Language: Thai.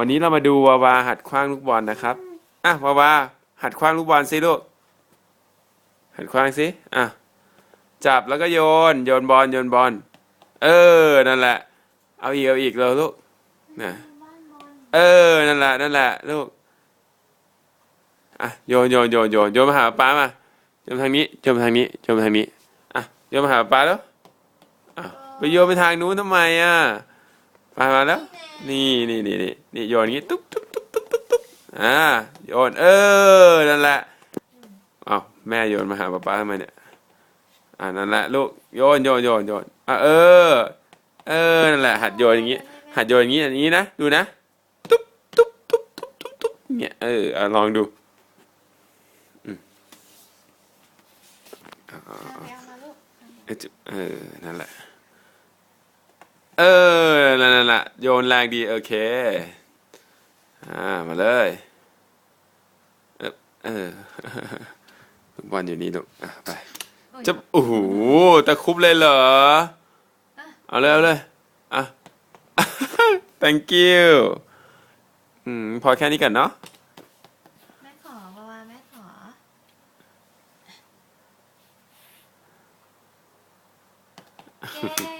วันนี้เรามาดูวาวาหัดคว้างลูกบอลนะครับ อะวาวาหัดคว้างลูกบอลสิลูก หัดคว้างสิ อะ จับแล้วก็โยน โยนบอล โยนบอล เออ นั่นแหละ เอาอีก เอาอีกเลยลูก นะ เออ นั่นแหละ นั่นแหละลูก อะ โยน โยน โยน โยน โยนมาหาป้ามาโยนมทางนี้ โยนมทางนี้ โยนมทางนี้ อะ โยนมาหาป้าแล้วอะไปโยนไปทางนู้นทำไมอะ ป้ามาแล้ว นี่นี่นี่นี่นี่โยนอย่างงี้ตุ๊บตุ๊บตุ๊บตุ๊บตุ๊บตุ๊บอ่าโยนเออนั่นแหละอ้าวแม่โยนมาหาป๊าป๊าทำไมเนี่ยอ่านั่นแหละลูกโยนโยนโยนโยนอะเออ เออนั่นแหละ หัดโยนอย่างงี้ หัดโยนอย่างงี้อย่างนี้นะดูนะตุ๊บตุ๊บตุ๊บตุ๊บตุ๊บตุ๊บเนี่ยเอออะลองดูเอามาลูกเออจุเออนั่นแหละ เออ นั่นแหละนั่นแหละโยนแรงดี โอเค อ่า มาเลยเออเออลูกบอลอยู่นี่ลูกอะไปจะโอ้โหตะครุบเลยเหรอ เอาเลยเอาเลย อะ thank you อืม พอแค่นี้ก่อนเนาะ แม่ขอวาวาแม่ขอ เย้